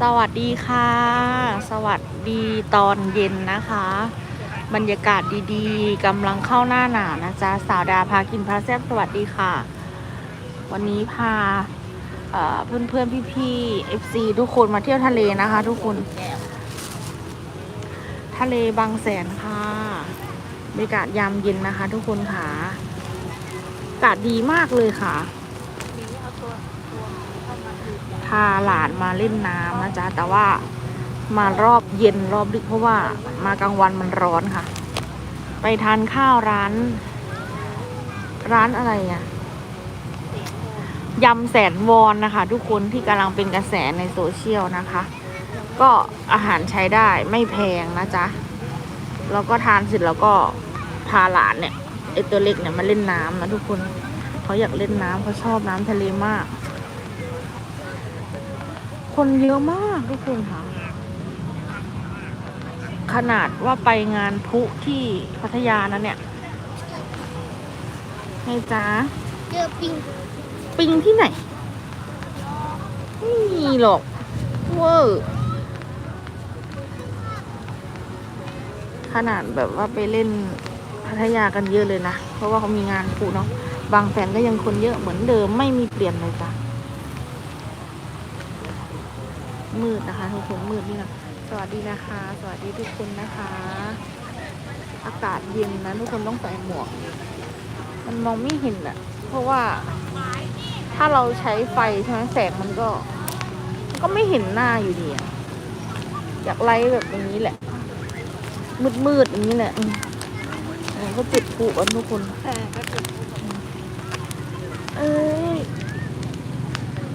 สวัสดีค่ะ สวัสดีตอนเย็นนะคะ บรรยากาศดีๆกำลังเข้าหน้าหนาวนะจ๊ะสาวดาพากินพาแซ่บสวัสดีค่ะ วันนี้พาเอ่อเพื่อนๆพี่ๆ FC ทุกคนมาเที่ยวทะเลนะคะ ทุกคน ทะเลบางแสนค่ะบรรยากาศยามเย็นนะคะ ทุกคนค่ะอากาศดีมากเลยค่ะ พาหลานมาเล่นน้ำนะจ๊ะ แต่ว่ามารอบเย็นรอบดึกเพราะว่ามากลางวันมันร้อนค่ะ ไปทานข้าวร้าน ร้านอะไรอะยำแสนวอนนะคะ ทุกคนที่กำลังเป็นกระแสในโซเชียลนะคะ ก็อาหารใช้ได้ไม่แพงนะจ๊ะแล้วก็ทานเสร็จแล้วก็พาหลานเนี่ยไอตัวเล็กเนี่ยมาเล่นน้ำนะทุกคนเขาอยากเล่นน้ำเขาชอบน้ำทะเลมาก คนเยอะมากทุกคนค่ะ ขนาดว่าไปงานพลุที่พัทยานะเนี่ยไงจ๊ะเจอปิง ปิงที่ไหน ไม่มีหรอกเวอร์ขนาดแบบว่าไปเล่นพัทยากันเยอะเลยนะ เพราะว่าเขามีงานพลุเนาะบางแสนก็ยังคนเยอะเหมือนเดิมไม่มีเปลี่ยนเลยจ้ะ มืดนะคะทุกคนมืดนี่นะสวัสดีนะคะ สวัสดีทุกคนนะคะ อากาศเย็นนะทุกคนต้องใส่หมวก มันมองไม่เห็นอะเพราะว่า ถ้าเราใช้ไฟใช่ไหมแสงมันก็ มันก็ไม่เห็นหน้าอยู่ดีอะอยากไล่แบบอย่างนี้แหละ มืดๆอย่างนี้แหละอืมเออก็จุดปลุกันทุกคนเออก็จุดเอ้ย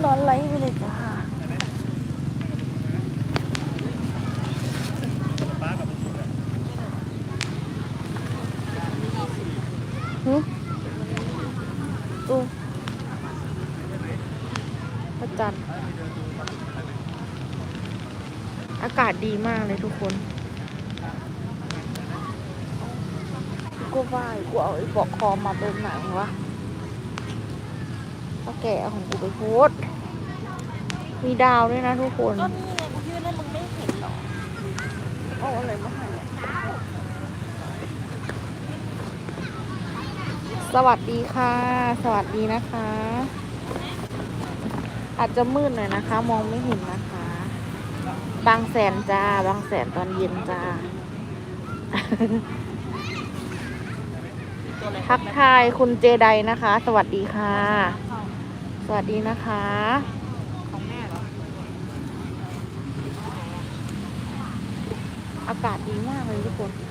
นอนไล่ไปเลยจ้า ประจันทร์อากาศดีมากเลยทุกคนกูว่ากูเอาไอ้ปลอกคอมาเป็นไหนวะก็แกเอาของกูไปโพสต์มีดาวด้วยนะทุกคนก็นี่ไงกูยื่นให้มึงไม่เห็นหรอเอาอะไรมาให้อะสวัสดีค่ะ สวัสดีนะคะ อาจจะมืดหน่อยนะคะ มองไม่เห็นนะคะ บางแสนจ้า บางแสนตอนเย็นจ้า ทักทายคุณเจไดนะคะ สวัสดีค่ะ สวัสดีนะคะอากาศดีมากเลยทุกคน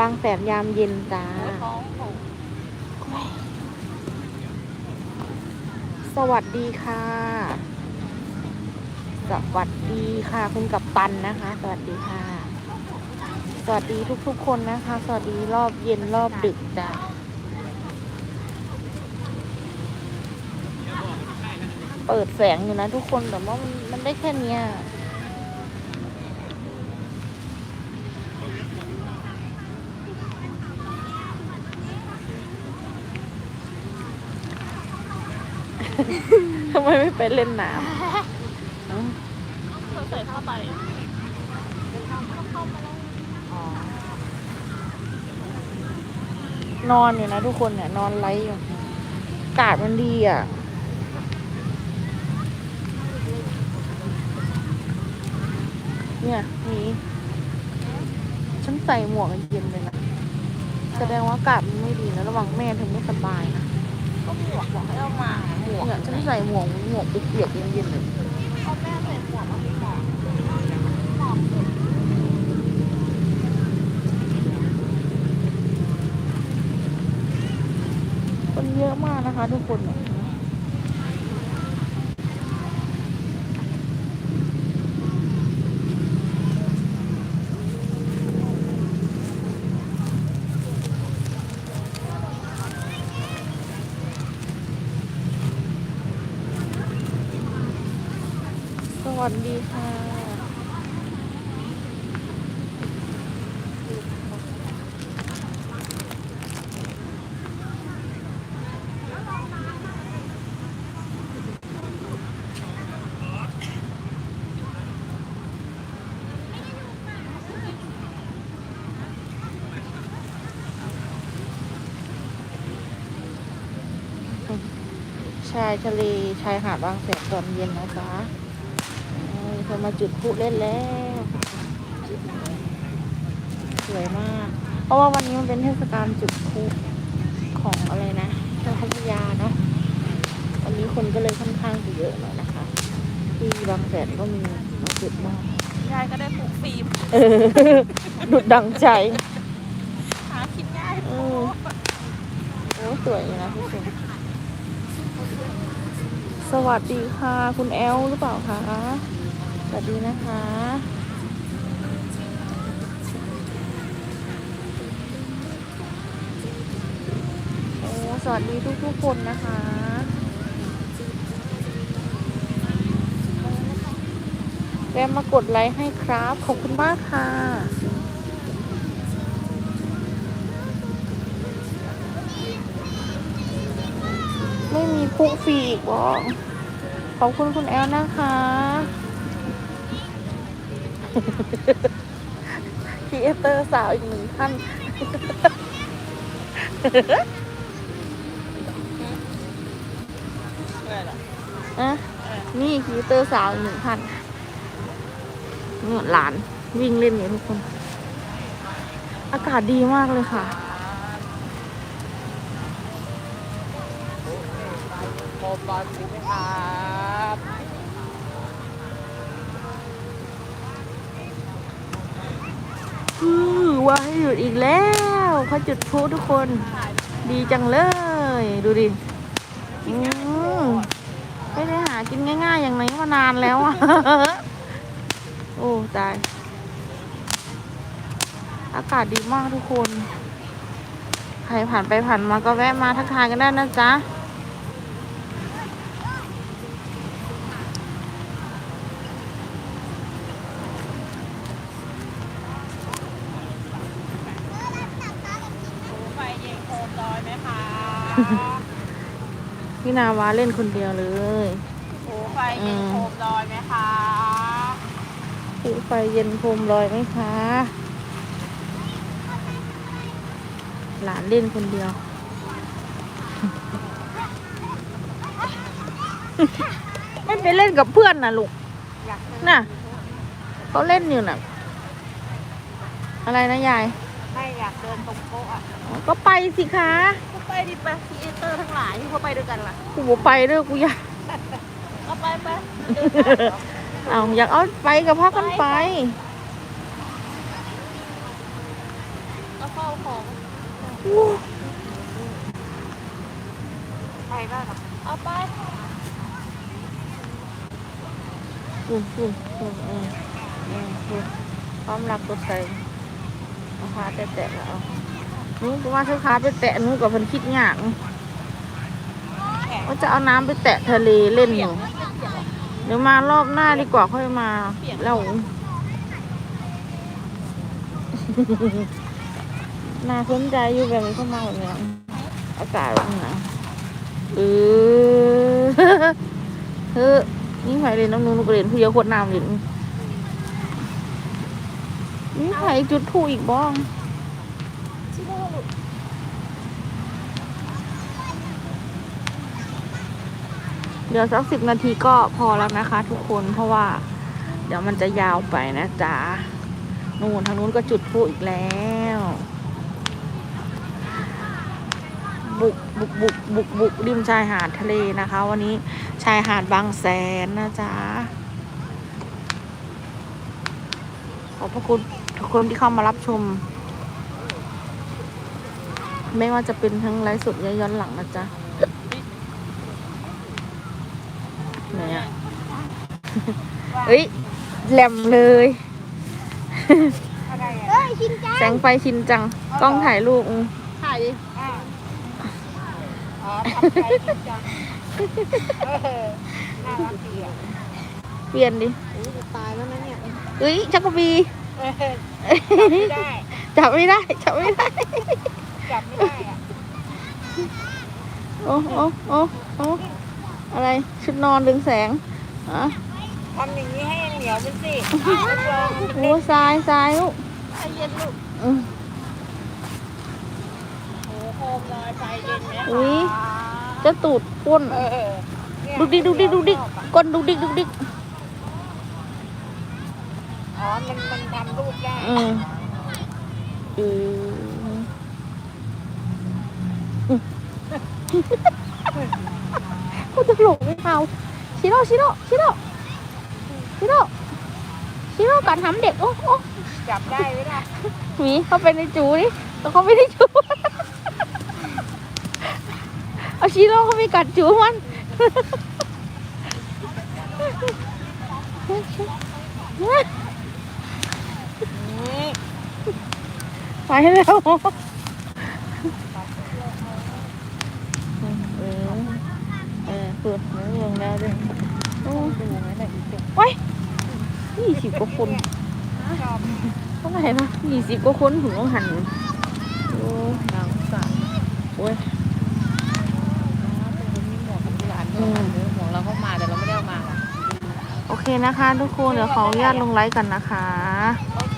บางแสนยามเย็นจ้า สวัสดีค่ะ สวัสดีค่ะ คุณกับตันนะคะ สวัสดีค่ะ สวัสดีทุกๆคนนะคะ สวัสดีรอบเย็นรอบดึกจ้าเปิดแสงอยู่นะทุกคนแต่ว่ามันมันได้แค่นี้ย ทำไมไม่ไปเล่นน้ำเอ้าเราใส่ผ้าใบนอนอยู่นะทุกคนเนี่ย นอนไลฟ์อยู่อากาศมันดีอะ เนี่ยนี่ฉันใส่หมวกเย็นเลยนะ แสดงว่าอากาศมันไม่ดีนะ ระวังแม่เธอไม่สบายนะ ก็หมวกบอกให้เอามาหมวกเนี่ยฉันใส่หมวกหมวกเปียกๆเย็นๆเลยเอาแม่ใส่หมวกมาให้หมอคนเยอะมากนะคะทุกคนเนี่ย วัสดีค่ะ ชายทะเลชายหาดบางแสนตอนเย็นนะจ๊ะ เอ้ยเธอมาจุดพลุเล่นแล้ว สวยมาก เพราะว่าวันนี้มันเป็นเทศกาลจุดพลุของอะไรนะทางพัทยาเนาะวันนี้คนก็เลยค่อนข้างจะเยอะหน่อยนะคะ ที่บางแสนก็มีมาจุดมากยายก็ได้ผูกฟิล์มเออดุดดังใจ หาคิดง่ายเออโอ้สวยอยู่นะพี่เซนสวัสดีค่ะ คุณแอลหรือเปล่าคะ สวัสดีนะคะโอ้สวัสดีทุกๆคนนะคะแวะมากดไลค์ให้ครับ ขอบคุณมากค่ะ ไม่มีพุกฟรีอีกบอขอบคุณคุณแอลนะคะ ครีเอเตอร์สาวอีกหนึ่งท่านอะนี่ครีเอเตอร์สาวอีกหนึ่งท่านเนี่ยหลานวิ่งเล่นอยู่ทุกคน อากาศดีมากเลยค่ะโมบอลสิไหมครับ อือ วให้หยุดอีกแล้วเขาจุดพลุทุกคน ดีจังเลย ดูดิอืมไม่ได้หากินง่าย ๆ อย่างนี้มานานแล้วอะ โอ้ ตาย อากาศดีมากทุกคน ใครผ่านไปผ่านมาก็แวะมาทักทายกันได้นะจ๊ะ ไฟเย็นโคมลอยไหมคะ พี่นาวาเล่นคนเดียวเลยโอ้ไฟเย็นโคมลอยไหมคะผูไฟเย็นโคมลอยไหมคะ หลานเล่นคนเดียว ไม่ไปเล่นกับเพื่อนนะลูกอยากเดินน่ะเขาเล่นอยู่น่ะ อะไรนะยายไม่อยากเดินตรงโป๊ะอะอ๋อก็ไปสิคะก็ ไปดิไปครีเอเตอร์ทั้งหลายที่เขาไปด้วยกันล่ะกูบอกไปด้วยกูอยากก็ไปไปเอาอยากเอาไปกับพักกันไป ก็เฝ้าของไปบ้างเอาไปอืมอืมอืมอืมอืมอืมพร้อมรับตัวใส่เอาขาแตะๆแล้วเอา หนูก็ว่าซื้อขาไปแตะหนูกับเพิ่นคิดยากว่าจะเอาน้ำไปแตะทะเลเล่นอยู่เดี๋ยวมารอบหน้าดีกว่าค่อยมาแล้วน่าสนใจอยู่แบบนี้เข้ามาแบบนี้อากาศแบบนี้นะเออเฮ้อนี่ไผเลยน้องนูนกเรียนผู้เยาว์ขวดน้ำเลยนี่ไผจุดถูกอีกบ้องชิโน่หลุด เดี๋ยวสักสิบนาทีก็พอแล้วนะคะ ทุกคนเพราะว่า เดี๋ยวมันจะยาวไปนะจ๊ะนู่นทางนู้นก็จุดพลุอีกแล้ว บุกบุกบุกบุกบุกริมชายหาดทะเลนะคะ วันนี้ชายหาดบางแสนนะจ๊ะขอบพระคุณทุกคนที่เข้ามารับชม ไม่ว่าจะเป็นทั้งไลฟ์สดและย้อนหลังนะจ๊ะไหนอะเฮ้ยแหลมเลยอะไรอะเฮ้ยชินจ้าแสงไฟชินจัง กล้องถ่ายรูปอืมถ่ายดิอ๋อทำใจชินจังเออน่ารักดีอะเปลี่ยนดิโอ้ยจะตายแล้วนะเนี่ยเฮ้ยจักรบีเออไม่ได้จับไม่ได้จับไม่ได้ จับไม่ได้อะโอ้โอ้โอ้โอ้อะไรชุดนอนดึงแสงฮะทำอย่างนี้ให้เหนียวมันสิรับรองมันโอ้ทรายทรายลูกใจเย็นลูกอืมโอ้โหโคมลอยใจเย็นไหมคะอุ๊ยจะตูดก้นเออดุกดิกดุกดิกดุกดิกก้นดุกดิกดุกดิกอ๋อ มันมันทำรูปได้อืมอืมอืม เขาจะหลงไม่เอาชิโร่ชิโร่ชิโร่ชิโร่ชิโร่การทำเด็กโอ้โอ้จับได้ไหมล่ะหมีเข้าไปในจูนี่แต่เขาไม่ได้จูเอาชิโร่เขาไม่กัดจูมันไปแล้วเออ เออเปิดเนื้อลงแล้วด้วยโอ้ไว้ยี่สิบกว่าคนชอบเท่าไหร่นะยี่สิบกว่าคนถึงต้องหันโอ้หนังสารโอ้ยมีหมวกกับหลานด้วยหมวกเราเข้ามาแต่เราไม่ได้เอามาโอเคนะคะ ทุกคนเดี๋ยวขออนุญาตลงไลฟ์กันนะคะ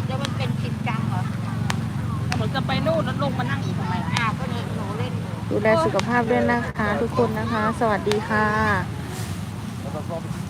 แล้วมันเป็นจริงจังเหรอเหมือนจะไปนู่นแล้วลงมานั่งอีกทำไมอ่าก็เลยหนูเล่นอยู่ ดูแลสุขภาพด้วยนะคะ ทุกคนนะคะ สวัสดีค่ะ